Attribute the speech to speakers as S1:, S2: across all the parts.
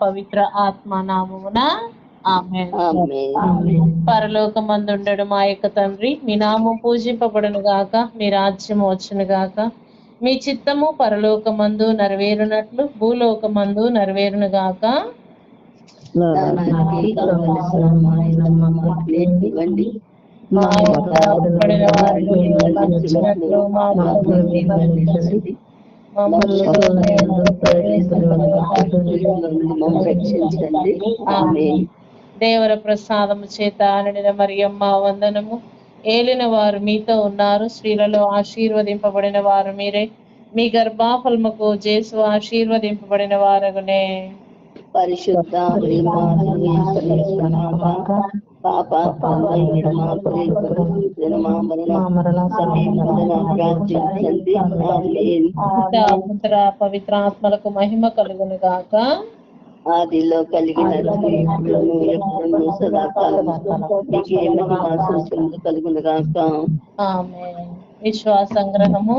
S1: పవిత్ర ఆత్మ నామమున ఆమె. పరలోకమందుండడు మా యొక్క తండ్రి మీ నామం పూజింపబడును గాక మీ రాజ్యం వచ్చును గాక మీ చిత్తము పరలోకమందు నెరవేరునట్లు భూలోకమందు నెరవేరును గాక. మా దేవర ప్రసాదము చేత అనడిన మరియమ్మ వందనము. ఏలిన వారు మీతో ఉన్నారు. స్త్రీలలో ఆశీర్వదింపబడిన వారు మీరే. మీ గర్భాఫల్మకు జేసు ఆశీర్వదింపబడిన వారగునే.
S2: పరిశుద్ధ పాప
S1: పుత్ర పవిత్రాత్మలకు మహిమ కలుగును గాక
S2: ఆదిలో సూచనలు కలుగును గాక
S1: విశ్వాసంగ్రహము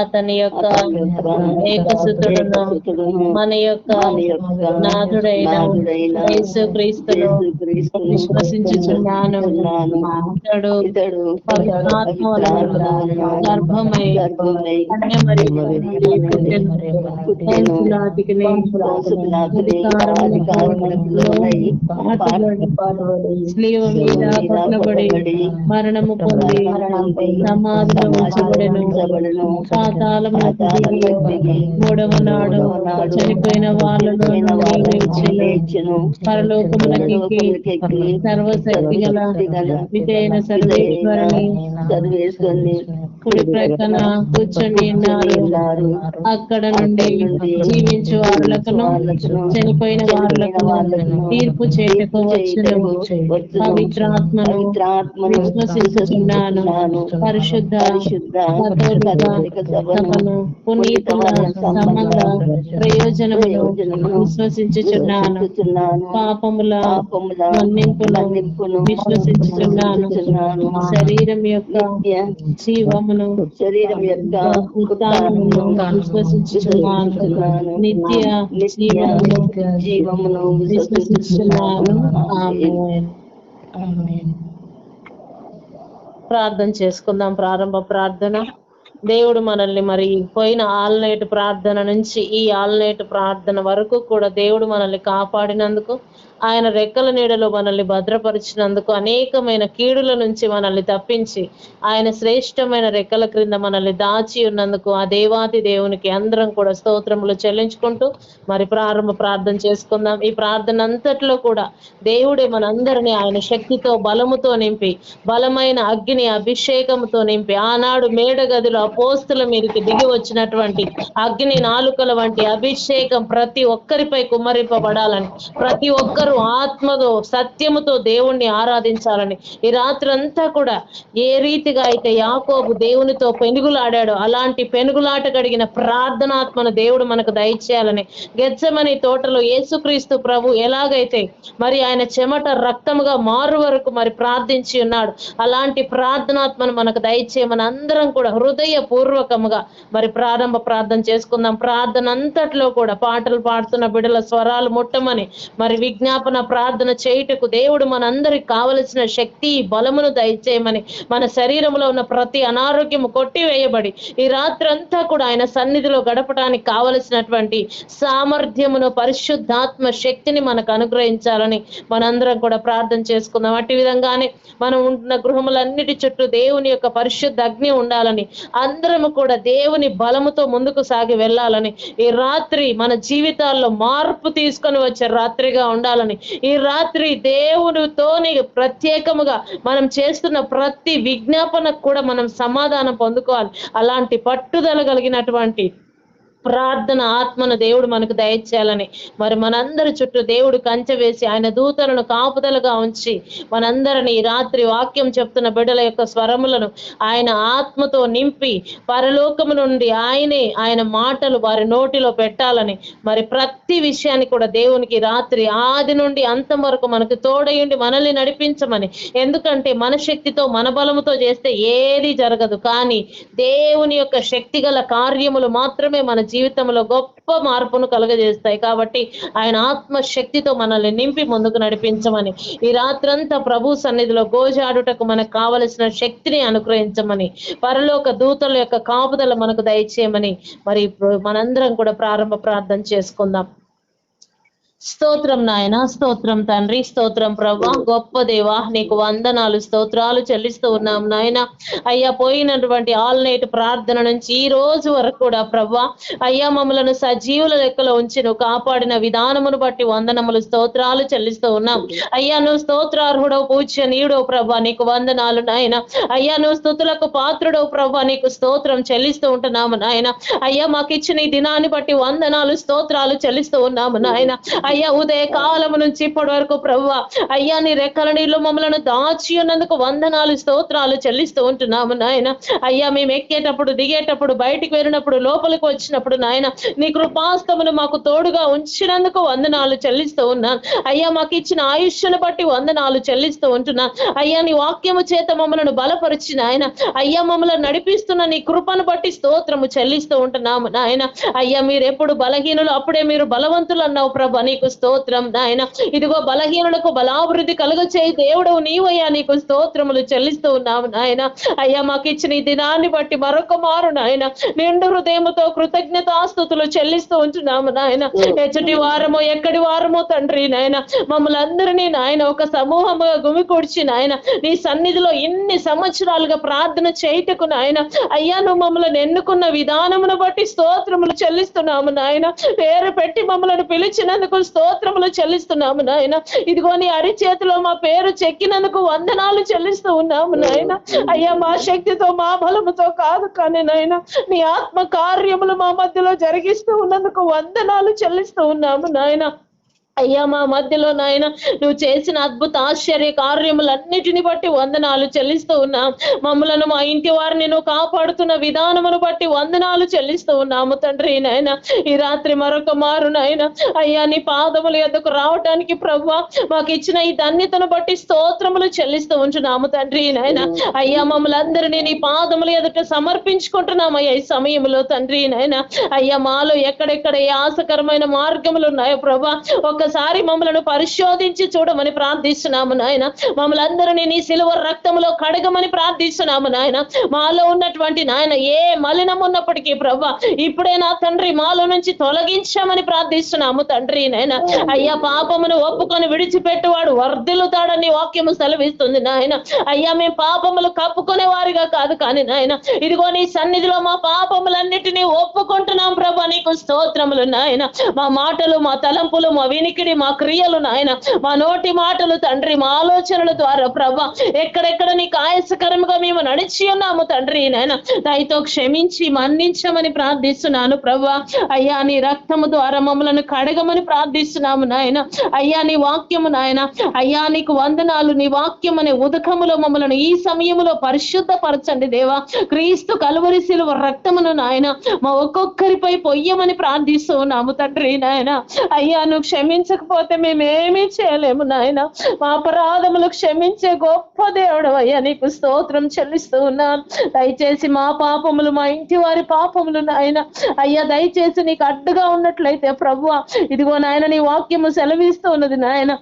S1: అతని యొక్క ఏకసుతుడును మన యొక్క నాథుడైన యేసుక్రీస్తును విశ్వసించుచున్నాను. ఇతడు గర్భమై మరణము పొంది సమాధిలో ఉంచబడెను. దిగి మూడవ నాడు చనిపోయిన వాళ్ళలో లేచెను. పరలోకములకి సర్వశక్తి గల విధైన సర్వేశ్వరుని
S2: సర్వేశ్వరుని
S1: కుడి ప్రక్కన కూర్చొని ఉన్నారు అక్కడ నుండి జీవించు వారులకును చనిపోయిన వారులకును తీర్పు చేయటకు వచ్చును పవిత్రాత్మను విశ్వసించుచున్నాను పరిశుద్ధ కథోలిక సభను సంబంధ ప్రయోజనమును విశ్వసించుచున్నాను. పాపముల మన్నింపులను విశ్వసించుచున్నాను. శరీరం యొక్క జీవమును
S2: శరీరం యొక్క
S1: ఉత్థానమును విశ్వసించుచున్నాను. నిత్య జీవమును
S2: జీవమును
S1: విశ్వసించుచున్నాను ప్రార్థన చేసుకుందాం. ప్రారంభ ప్రార్థన. దేవుడు మనల్ని మరి పోయిన ఆల్నైట్ ప్రార్థన నుంచి ఈ ఆల్నైట్ ప్రార్థన వరకు కూడా దేవుడు మనల్ని కాపాడినందుకు ఆయన రెక్కల నీడలో మనల్ని భద్రపరిచినందుకు అనేకమైన కీడుల నుంచి మనల్ని తప్పించి ఆయన శ్రేష్టమైన రెక్కల క్రింద మనల్ని దాచి ఉన్నందుకు ఆ దేవాతి దేవునికి అందరం కూడా స్తోత్రములు చెల్లించుకుంటూ మరి ప్రారంభ ప్రార్థన చేసుకుందాం. ఈ ప్రార్థన అంతట్లో కూడా దేవుడే మనందరినీ ఆయన శక్తితో బలముతో నింపి బలమైన అగ్ని అభిషేకముతో నింపి ఆనాడు మేడ గదిలో అపోస్తుల మీదకి దిగి వచ్చినటువంటి అగ్ని నాలుకల వంటి అభిషేకం ప్రతి ఒక్కరిపై కుమ్మరింపబడాలని ప్రతి ఒక్కరూ ఆత్మతో సత్యముతో దేవుణ్ణి ఆరాధించాలని. ఈ రాత్రి అంతా కూడా ఏ రీతిగా అయితే యాకోబు దేవునితో పెనుగులాడాడో అలాంటి పెనుగులాట కడిగిన ప్రార్థనాత్మను దేవుడు మనకు దయచేయాలని. గెచ్చమని తోటలో యేసుక్రీస్తు ప్రభు ఎలాగైతే మరి ఆయన చెమట రక్తముగా మారు వరకు మరి ప్రార్థించి ఉన్నాడు అలాంటి ప్రార్థనాత్మను మనకు దయచేయమని అందరం కూడా హృదయపూర్వకముగా మరి ప్రారంభ ప్రార్థన చేసుకుందాం. ప్రార్థన అంతట్లో కూడా పాటలు పాడుతున్న బిడల స్వరాలు ముట్టమని మరి విజ్ఞాపన ప్రార్థన చేయుటకు దేవుడు మనందరికి కావలసిన శక్తి బలమును దయచేయమని మన శరీరంలో ఉన్న ప్రతి అనారోగ్యము కొట్టివేయబడి ఈ రాత్రి అంతా కూడా ఆయన సన్నిధిలో గడపడానికి కావలసినటువంటి సామర్థ్యమును పరిశుద్ధాత్మ శక్తిని మనకు అనుగ్రహించాలని మనందరం కూడా ప్రార్థన చేసుకుందాం. అట్టి విధంగానే మనం ఉంటున్న గృహములన్నిటి చుట్టూ దేవుని యొక్క పరిశుద్ధ అగ్ని ఉండాలని ఆ అందరము కూడా దేవుని బలముతో ముందుకు సాగి వెళ్ళాలని ఈ రాత్రి మన జీవితాల్లో మార్పు తీసుకొని వచ్చే రాత్రిగా ఉండాలని ఈ రాత్రి దేవునితో ప్రత్యేకముగా మనం చేస్తున్న ప్రతి విజ్ఞాపనకు కూడా మనం సమాధానం పొందుకోవాలి. అలాంటి పట్టుదల కలిగినటువంటి ప్రార్థన ఆత్మను దేవుడు మనకు దయచేయాలని. మరి మనందరి చుట్టూ దేవుడు కంచె వేసి ఆయన దూతలను కాపుదలుగా ఉంచి మనందరిని రాత్రి వాక్యం చెప్తున్న బిడ్డల యొక్క స్వరములను ఆయన ఆత్మతో నింపి పరలోకము నుండి ఆయనే ఆయన మాటలు వారి నోటిలో పెట్టాలని. మరి ప్రతి విషయాన్ని కూడా దేవునికి రాత్రి ఆది నుండి అంతం వరకు మనకు తోడయుండి మనల్ని నడిపించమని. ఎందుకంటే మన శక్తితో మన బలముతో చేస్తే ఏది జరగదు. కానీ దేవుని యొక్క శక్తి గల కార్యములు మాత్రమే మన జీవితంలో గొప్ప మార్పును కలుగజేస్తాయి. కాబట్టి ఆయన ఆత్మ శక్తితో మనల్ని నింపి ముందుకు నడిపించమని ఈ రాత్రంతా ప్రభు సన్నిధిలో గోజాడుటకు మనకు కావలసిన శక్తిని అనుగ్రహించమని పరలోక దూతల యొక్క కాపుదల మనకు దయచేయమని మరి మనందరం కూడా ప్రారంభ ప్రార్థన చేసుకుందాం. స్తోత్రం నాయన స్తోత్రం తండ్రి స్తోత్రం ప్రభా. గొప్ప దేవా నీకు వందనాలు స్తోత్రాలు చెల్లిస్తూ ఉన్నాం నాయన. అయ్యా పోయినటువంటి ఆల్ నైట్ ప్రార్థన నుంచి ఈ రోజు వరకు కూడా ప్రభా అయ్యా మమ్మలను సజీవుల లెక్కలో ఉంచి నువ్వు కాపాడిన విధానమును బట్టి వందనములు స్తోత్రాలు చెల్లిస్తూ ఉన్నాం. అయ్యా నువ్వు స్తోత్రార్హుడవు పూజనీయుడవు ప్రభా నీకు వందనాలు నాయన. అయ్యా నువ్వు స్థుతులకు పాత్రుడవు ప్రభా నీకు స్తోత్రం చెల్లిస్తూ ఉంటున్నాము నాయన. అయ్యా మాకు ఇచ్చిన ఈ దినాన్ని బట్టి వందనాలు స్తోత్రాలు చెల్లిస్తూ ఉన్నాము నాయన. అయ్యా ఉదయ కాలము నుంచి ఇప్పటి వరకు ప్రభు అయ్యా నీ రెక్కల నీళ్ళు మమ్మలను దాచి ఉన్నందుకు వందనాలు స్తోత్రాలు చెల్లిస్తూ ఉంటున్నాము నాయన. అయ్యా మేము ఎక్కేటప్పుడు దిగేటప్పుడు బయటికి వెళ్ళినప్పుడు లోపలికి వచ్చినప్పుడు నాయన నీ కృపాస్తమును మాకు తోడుగా ఉంచినందుకు వందనాలు చెల్లిస్తూ ఉన్నాను అయ్యా మాకు ఇచ్చిన ఆయుష్ను బట్టి వందనాలు చెల్లిస్తూ ఉంటున్నాను అయ్యా నీ వాక్యము చేత మమ్మలను బలపరిచిన నాయన అయ్యా మమ్మల్ని నడిపిస్తున్న నీ కృపను బట్టి స్తోత్రము చెల్లిస్తూ ఉంటున్నాము నాయన. అయ్యా మీరు ఎప్పుడు బలహీనులు అప్పుడే మీరు బలవంతులు అన్నావు ప్రభ నీకు స్తోత్రం నాయన. ఇదిగో బలహీనులకు బలాభివృద్ధి కలుగ చేయి దేవుడు నీవయ్యా నీకు స్తోత్రములు చెల్లిస్తూ ఉన్నావు నాయన. అయ్యా మాకు ఇచ్చిన ఈ దినాన్ని బట్టి మరొక మారు నాయన. నిండు హృదయముతో కృతజ్ఞతాస్తుతులు చెల్లిస్తూ ఉంటున్నాము నాయన. ఎచ్చటి వారమో ఎక్కడి వారమో తండ్రి నాయన. మమ్మల్ని అందరినీ నాయన ఒక సమూహముగా గుమికూడ్చి నాయన. నీ సన్నిధిలో ఇన్ని సంవత్సరాలుగా ప్రార్థన చేయటకు నాయన. అయ్యా నువ్వు మమ్మల్ని ఎన్నుకున్న విధానమును బట్టి స్తోత్రములు చెల్లిస్తున్నాము నాయన. పేరు పెట్టి మమ్మల్ని పిలిచినందుకు స్తోత్రములు చెల్లిస్తున్నాము నాయన. ఇదిగో నీ అరిచేతిలో మా పేరు చెక్కినందుకు వందనాలు చెల్లిస్తూ ఉన్నాము నాయన. అయ్యా మా శక్తితో మా బలముతో కాదు కానీ నాయన నీ ఆత్మ కార్యములు మా మధ్యలో జరిగిస్తూ ఉన్నందుకు వందనాలు చెల్లిస్తూ ఉన్నాము నాయన. అయ్యా మా మధ్యలో నాయన నువ్వు చేసిన అద్భుత ఆశ్చర్య కార్యములన్నిటిని బట్టి వందనాలు చెల్లిస్తూ ఉన్నాం. మమ్మలను మా ఇంటి వారిని నువ్వు కాపాడుతున్న విధానమును బట్టి వందనాలు చెల్లిస్తూ ఉన్నాము తండ్రి నాయన. ఈ రాత్రి మరొక మారు నాయన. అయ్యా నీ పాదముల ఎద్దకు రావటానికి ప్రభు మాకు ఇచ్చిన ఈ ధన్యతను బట్టి స్తోత్రములు చెల్లిస్తూ ఉంటున్నాము తండ్రి నాయన. అయ్యా మమ్మల్ని అందరినీ నీ పాదముల ఎదుట సమర్పించుకుంటున్నామయ్యా ఈ సమయంలో తండ్రి నాయన. అయ్యా మాలో ఎక్కడెక్కడ ఏ ఆశకరమైన మార్గములు ఉన్నాయో ప్రభా ఒక ఒక్కసారి మమ్మలను పరిశోధించి చూడమని ప్రార్థిస్తున్నాము నాయన. మమ్మల్ని అందరినీ నీ సిలువ రక్తములో కడగమని ప్రార్థిస్తున్నాము నాయన. మాలో ఉన్నటువంటి నాయన ఏ మలినం ఉన్నప్పటికీ ప్రభా ఇప్పుడే నా తండ్రి మాలో నుంచి తొలగించామని ప్రార్థిస్తున్నాము తండ్రి నాయన. అయ్యా పాపమును ఒప్పుకొని విడిచిపెట్టువాడు వర్ధిల్లుతాడని వాక్యము సెలవిస్తుంది నాయన. అయ్యా మేము పాపములు కప్పుకునే వారిగా కాదు కానీ నాయన. ఇదిగో నీ సన్నిధిలో మా పాపములన్నిటినీ ఒప్పుకుంటున్నాం ప్రభా నీకు స్తోత్రములు నాయన. మా మాటలు మా తలంపులు మా వినికిడి మా క్రియలు నాయన మా నోటి మాటలు తండ్రి మా ఆలోచనల ద్వారా ప్రభ ఎక్కడెక్కడ నీకు ఆయాసకరంగా మేము నడిచి ఉన్నాము తండ్రి నాయన. దయతో క్షమించి మన్నించమని ప్రార్థిస్తున్నాను ప్రభా. అయ్యా నీ రక్తము ద్వారా మమ్మలను కడగమని ప్రార్థిస్తున్నాము నాయన. అయ్యా నీ వాక్యము నాయన. అయ్యా నీకు వందనాలు నీ వాక్యం అనే ఉదకములో మమ్మలను ఈ సమయంలో పరిశుద్ధపరచండి దేవా. క్రీస్తు కలువరి శిలువ రక్తమును నాయన మా ఒక్కొక్కరిపై పొయ్యమని ప్రార్థిస్తూ ఉన్నాము తండ్రి నాయన. అయ్యా నువ్వు క్షమించకపోతే మేమేమీ చేయలేము నాయన. మా అపరాధములు క్షమించే గొప్ప దేవుడు అయ్యా నీకు స్తోత్రం చెల్లిస్తూ ఉన్నాను. దయచేసి మా పాపములు మా ఇంటి వారి పాపములు నాయన. అయ్యా దయచేసి నీకు అడ్డుగా ఉన్నట్లయితే ప్రభు ఇదిగో నాయన నీ వాక్యము సెలవిస్తూ ఉన్నది నాయన.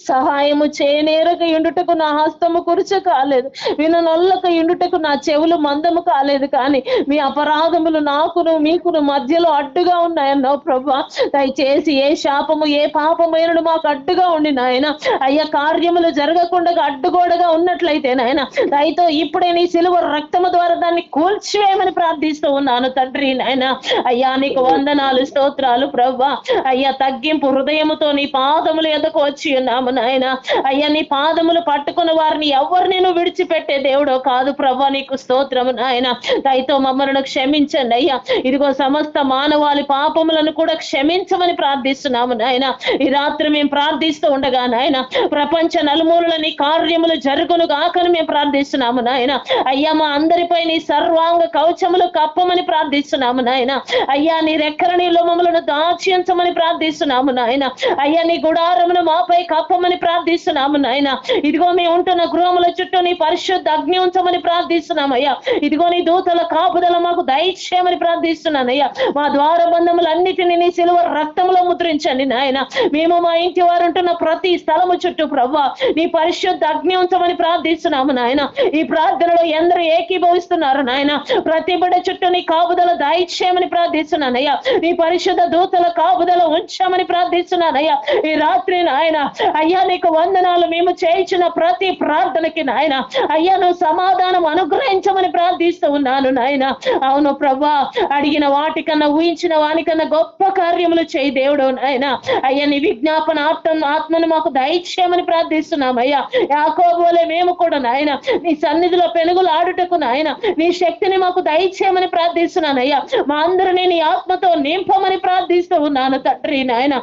S1: సహాయము చేయనేరక ఇండుటకు నా హస్తము కురుచ కాలేదు. విననొల్లక ఇండుటకు నా చెవులు మందము కాలేదు. కానీ మీ అపరాధములు నాకును మీకును మధ్యలో అడ్డుగా ఉన్నాయన్నావు ప్రభా. దయచేసి ఏ శాపము ఏ పాపమైనను మాకు అడ్డుగా ఉండి నాయన. అయ్యా కార్యములు జరగకుండా అడ్డుగోడగా ఉన్నట్లయితే నాయన. దయతో ఇప్పుడే నీ సిలువ రక్తము ద్వారా దాన్ని కూల్చివేయమని ప్రార్థిస్తూ ఉన్నాను తండ్రి నాయన. అయ్యా నీకు వందనాలు స్తోత్రాలు ప్రభా. అయ్యా తగ్గింపు హృదయముతో నీ పాదములు ఎదకు వచ్చి ఉన్నాము ప్రార్థిస్తున్నాము నాయన. అయ్యా నీ పాదములు పట్టుకున్న వారిని ఎవరు నేను విడిచిపెట్టే దేవుడో కాదు ప్రభా నీకు స్తోత్రము నాయన. దయతో మమ్మల్ని క్షమించండి అయ్యా. ఇదిగో సమస్త మానవాళి పాపములను కూడా క్షమించమని ప్రార్థిస్తున్నాము నాయన. ఈ రాత్రి మేము ప్రార్థిస్తూ ఉండగా నాయన ప్రపంచ నలుమూలల నీ కార్యములు జరుగును గాకని మేము ప్రార్థిస్తున్నాము నాయన. అయ్యా మా అందరిపై నీ సర్వాంగ కవచములు కప్పమని ప్రార్థిస్తున్నాము నాయన. అయ్యా నీ రెక్కల నీలో మమ్మలను దాచించమని ప్రార్థిస్తున్నాము నాయన. అయ్యా నీ గుడారమును మాపై కప్పమని ప్రార్థిస్తున్నాము నాయన. ఇదిగో మేము ఉంటున్న గృహముల చుట్టూ నీ పరిశుద్ధ అగ్ని ఉంచమని ప్రార్థిస్తున్నామయ్యా. ఇదిగో నీ దూతల కాపుదల మాకు దయచేయమని ప్రార్థిస్తున్నానయ్యా. మా ద్వార బంధములన్నిటిని నీ సిలువ రక్తంలో ముద్రించండి నాయన. మేము మా ఇంటి వారు ఉంటున్న ప్రతి స్థలము చుట్టూ ప్రవ్వ నీ పరిశుద్ధ అగ్ని ఉంచమని ప్రార్థిస్తున్నాము నాయన. ఈ ప్రార్థనలో ఎందరూ ఏకీభవిస్తున్నారు నాయన. ప్రతి బిడ చుట్టూ నీ కాపుదల దయచేయమని ప్రార్థిస్తున్నానయ్యా. నీ పరిశుద్ధ దూతల కాపుదల ఉంచామని ప్రార్థిస్తున్నానయ్యా. ఈ రాత్రి నాయన అయ్యా నీకు వందనాలు. మేము చేయించిన ప్రతి ప్రార్థనకి నాయన అయ్యా నువ్వు సమాధానం అనుగ్రహించమని ప్రార్థిస్తూ ఉన్నాను నాయన. అవును ప్రభా అడిగిన వాటికన్నా ఊహించిన వానికన్నా గొప్ప కార్యములు చేయి దేవుడు నాయన. అయ్యా నీ విజ్ఞాపన ఆత్మ ఆత్మను మాకు దయచేయమని ప్రార్థిస్తున్నాం అయ్యా. యాకోబోలే మేము కూడా నాయన నీ సన్నిధిలో పెనుగులు ఆడుటకు నాయన నీ శక్తిని మాకు దయచేయమని ప్రార్థిస్తున్నాను అయ్యా. మా అందరినీ నీ ఆత్మతో నింపమని ప్రార్థిస్తూ ఉన్నాను తండ్రి నాయన.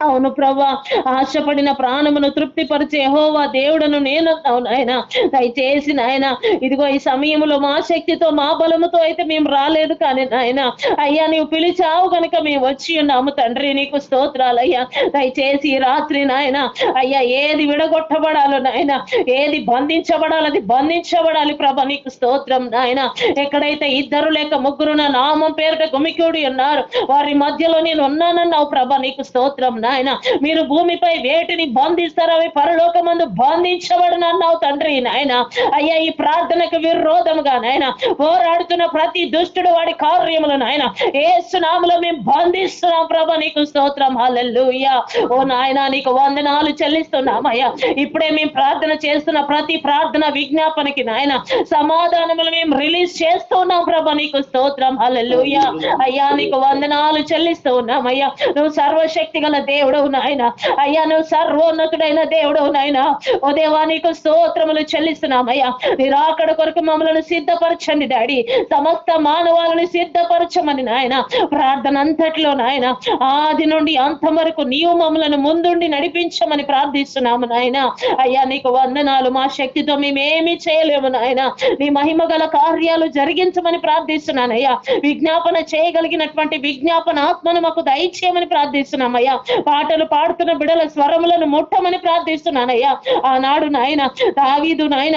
S1: అవును ప్రభా ఆశపడిన ప్రాణమును తృప్తిపరిచే హోవా దేవుడను నేను ఆయన దయచేసి నాయన ఇదిగో ఈ సమయంలో మా శక్తితో మా బలముతో అయితే మేము రాలేదు కానీ నాయన. అయ్యా నీవు పిలిచావు కనుక మేము వచ్చి ఉన్నాము తండ్రి నీకు స్తోత్రాలు అయ్యా. దయచేసి రాత్రి నాయన అయ్యా ఏది విడగొట్టబడాలో నాయన ఏది బంధించబడాలి అది బంధించబడాలి ప్రభ నీకు స్తోత్రం నాయన. ఎక్కడైతే ఇద్దరు లేక ముగ్గురు నా నామం పేరుట గుమికూడి ఉన్నారు వారి మధ్యలో నేను ఉన్నానన్నావు ప్రభ నీకు స్తోత్రం నాయన. మీరు భూమిపై వేటిని బంధిస్తారు అవి పరలోకమందు బంధించబడను అన్నావు తండ్రి నాయన. అయ్యా ఈ ప్రార్థనకు విరోధముగా నాయన. పోరాడుతున్న ప్రతి దుష్టుడు వాడి కార్యములను నాయన. ఏసునాములో మేము బంధిస్తున్నాం ప్రభ నీకు స్తోత్రం. హల్లెలూయా. ఓ నాయన నీకు వందనాలు చెల్లిస్తున్నామయ్యా. ఇప్పుడే మేము ప్రార్థన చేస్తున్న ప్రతి ప్రార్థన విజ్ఞాపనకి నాయన. సమాధానములు మేము రిలీజ్ చేస్తున్నాం ప్రభ నీకు స్తోత్రం. హల్లెలూయా. అయ్యా నీకు వందనాలు చెల్లిస్తూ ఉన్నామయ్యా నువ్వు సర్వశక్తి గల దేవుడవు నాయన. అయ్యా నువ్వు సర్వోన్నతుడైన దేవుడవు నాయన. ఓ దేవా నీకు స్తోత్రములు చెల్లిస్తున్నామయ్యా. మీరు అక్కడ కొరకు మమ్మలను సిద్ధపరచండి డాడీ. సమస్త మానవాలను సిద్ధపరచమని నాయన. ప్రార్థన అంతట్లో నాయన. ఆది నుండి అంతం వరకు నీవు మమ్మలను ముందుండి నడిపించమని ప్రార్థిస్తున్నాము నాయన. అయ్యా నీకు వందనాలు. మా శక్తితో మేమేమి చేయలేము నాయన. నీ మహిమ గల కార్యాలు జరిగించమని ప్రార్థిస్తున్నానయ్యా. విజ్ఞాపన చేయగలిగినటువంటి విజ్ఞాపన ఆత్మను మాకు దయచేయమని ప్రార్థిస్తున్నామయ్యా. పాటలు పాడుతున్న బిడల స్వరములను ముట్టమని ప్రార్థిస్తున్నానయ్యా. ఆనాడు నాయన దావీదు నాయన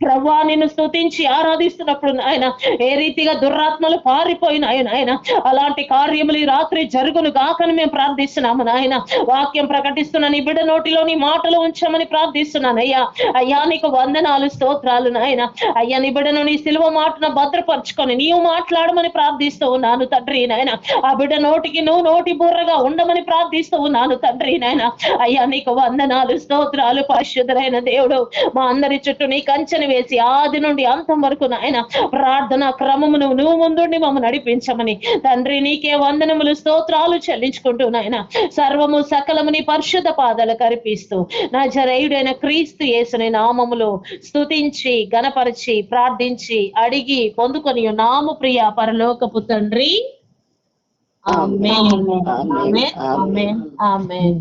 S1: ప్రభా నిన్ను స్తుతించి ఆరాధిస్తున్నప్పుడు నాయన ఏ రీతిగా దుర్రాత్మలు పారిపోయినాయి నాయన అలాంటి కార్యములు ఈ రాత్రి జరుగును గాకని మేము ప్రార్థిస్తున్నాము నాయన. వాక్యం ప్రకటిస్తున్న నీ బిడ్డ నోటిలో నీ మాటలు ఉంచమని ప్రార్థిస్తున్నాను అయ్యా అయ్యా నీకు వందనాలు స్తోత్రాలు నాయన. అయ్యా నీ బిడ్డను నీ సిలువ మాటను భద్రపరచుకొని నీవు మాట్లాడమని ప్రార్థిస్తూ ఉన్నాను తండ్రి నాయన. ఆ బిడ్డ నోటికి నువ్వు నోటి బుర్రగా ఉండమని ప్రార్థిస్తూ ఉన్నాను తండ్రి నాయన. అయ్యా నీకు వందనాలు స్తోత్రాలు పరిశుద్ధులైన దేవుడు. మా అందరి చుట్టూ నీ కంచెని వేసి ఆది నుండి అంతం వరకు నాయన ప్రార్థన క్రమమును నువ్వు ముందుండి మమ్మల్ని నడిపించమని. తండ్రి నీకే వందనములు స్తోత్రాలు చెల్లించుకుంటూ నాయన సర్వము సకలము నీ పరిశుద్ధ పాదాలు కరిపిస్తూ నా జరయుడైన క్రీస్తు యేసుని నామములో స్తుతించి గణపరిచి ప్రార్థించి అడిగి పొందుకొని నాము ప్రియ పరలోకపు తండ్రి. ఆమేన్. ఆమేన్. ఆమేన్.